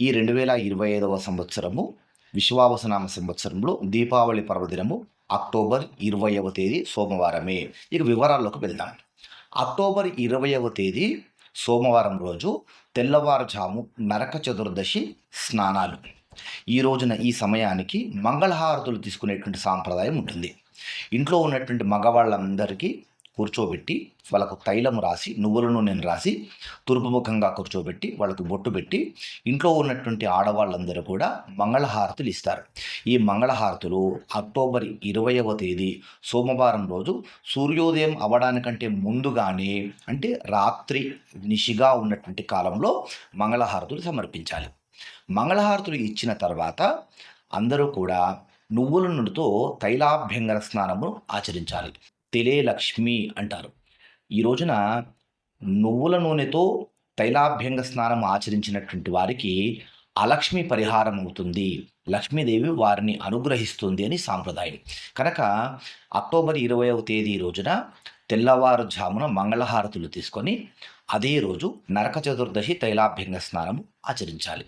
ఈ రెండు వేల ఇరవై ఐదవ సంవత్సరము విశ్వావసనామ సంవత్సరంలో దీపావళి పర్వదినము అక్టోబర్ ఇరవైవ తేదీ సోమవారమే. ఇక వివరాల్లోకి వెళ్దాం. అక్టోబర్ ఇరవైవ తేదీ సోమవారం రోజు తెల్లవారుజాము నరక చతుర్దశి స్నానాలు. ఈ రోజున ఈ సమయానికి మంగళహారతులు తీసుకునేటువంటి సాంప్రదాయం ఉంటుంది. ఇంట్లో ఉన్నటువంటి మగవాళ్ళందరికీ కూర్చోబెట్టి వాళ్ళకు తైలం రాసి నువ్వుల నూనెను రాసి తూర్పుముఖంగా కూర్చోబెట్టి వాళ్ళకు బొట్టు పెట్టి ఇంట్లో ఉన్నటువంటి ఆడవాళ్ళందరూ కూడా మంగళహారతులు ఇస్తారు. ఈ మంగళహారతులు అక్టోబర్ ఇరవైవ తేదీ సోమవారం రోజు సూర్యోదయం అవ్వడానికంటే ముందుగానే అంటే రాత్రి నిశిగా ఉన్నటువంటి కాలంలో మంగళహారతులు సమర్పించాలి. మంగళహారతులు ఇచ్చిన తర్వాత అందరూ కూడా నువ్వుల నూనెతో తైలాభ్యంగన స్నానము ఆచరించాలి. తెలే లక్ష్మి అంటారు. ఈ రోజున నువ్వుల నూనెతో తైలాభ్యంగ స్నానం ఆచరించినటువంటి వారికి అలక్ష్మి పరిహారం అవుతుంది. లక్ష్మీదేవి వారిని అనుగ్రహిస్తుంది అని సాంప్రదాయం. కనుక అక్టోబర్ ఇరవైవ తేదీ రోజున తెల్లవారుజామున మంగళహారతులు తీసుకొని అదే రోజు నరక చతుర్దశి తైలాభ్యంగ స్నానం ఆచరించాలి.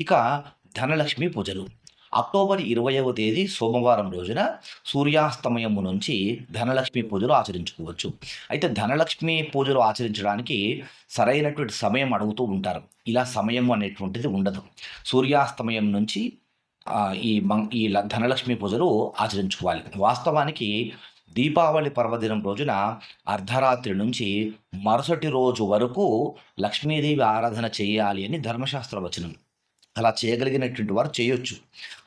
ఇక ధనలక్ష్మి పూజలు. అక్టోబర్ ఇరవైవ తేదీ సోమవారం రోజున సూర్యాస్తమయము నుంచి ధనలక్ష్మి పూజలు ఆచరించుకోవచ్చు. అయితే ధనలక్ష్మి పూజలు ఆచరించడానికి సరైనటువంటి సమయం అడుగుతూ ఉంటారు. ఇలా సమయం అనేటువంటిది ఉండదు. సూర్యాస్తమయం నుంచి ఈ మం ఈ ధనలక్ష్మి పూజలు ఆచరించుకోవాలి. వాస్తవానికి దీపావళి పర్వదినం రోజున అర్ధరాత్రి నుంచి మరుసటి రోజు వరకు లక్ష్మీదేవి ఆరాధన చేయాలి అని ధర్మశాస్త్ర వచనం. అలా చేయగలిగినటువంటి వారు చేయొచ్చు.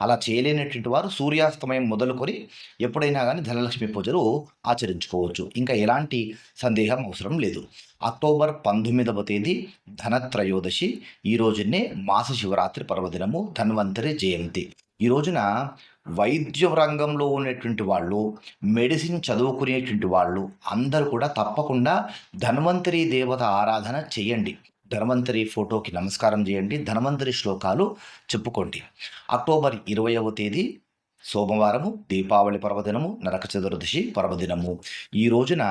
అలా చేయలేనటువంటి వారు సూర్యాస్తమయం మొదలుకొని ఎప్పుడైనా కానీ ధనలక్ష్మి పూజలు ఆచరించుకోవచ్చు. ఇంకా ఎలాంటి సందేహం అవసరం లేదు. అక్టోబర్ పంతొమ్మిదవ తేదీ ధనత్రయోదశి. ఈ రోజునే మాస శివరాత్రి పర్వదినము. ధన్వంతరి జయంతి. ఈ రోజున వైద్య రంగంలో ఉన్నటువంటి వాళ్ళు మెడిసిన్ చదువుకునేటువంటి వాళ్ళు అందరూ కూడా తప్పకుండా ధన్వంతరి దేవత ఆరాధన చేయండి. ధనవంతరి ఫోటోకి నమస్కారం చేయండి. ధనవంతరి శ్లోకాలు చెప్పుకోండి. అక్టోబర్ ఇరవైవ తేదీ సోమవారము దీపావళి పర్వదినము నరక చతుర్దశి పర్వదినము. ఈ రోజున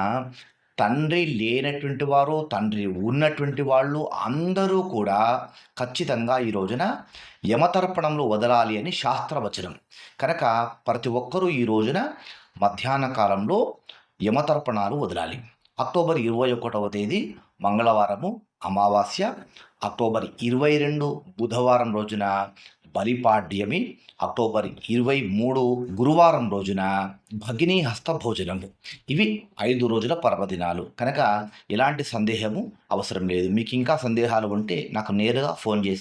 తండ్రి లేనటువంటి వారు తండ్రి ఉన్నటువంటి వాళ్ళు అందరూ కూడా ఖచ్చితంగా ఈ రోజున యమతర్పణంలో వదలాలి అని శాస్త్రవచనం. కనుక ప్రతి ఒక్కరూ ఈ రోజున మధ్యాహ్న కాలంలో యమతర్పణాలు వదలాలి. అక్టోబర్ ఇరవై ఒకటవ తేదీ మంగళవారము అమావాస్య. అక్టోబర్ ఇరవై రెండు బుధవారం రోజున బలిపాడ్యమి. అక్టోబర్ ఇరవై మూడు గురువారం రోజున భగిని హస్త భోజనము. ఇవి ఐదు రోజుల పర్వదినాలు. కనుక ఎలాంటి సందేహము అవసరం లేదు. మీకు ఇంకా సందేహాలు ఉంటే నాకు నేరుగా ఫోన్ చేసి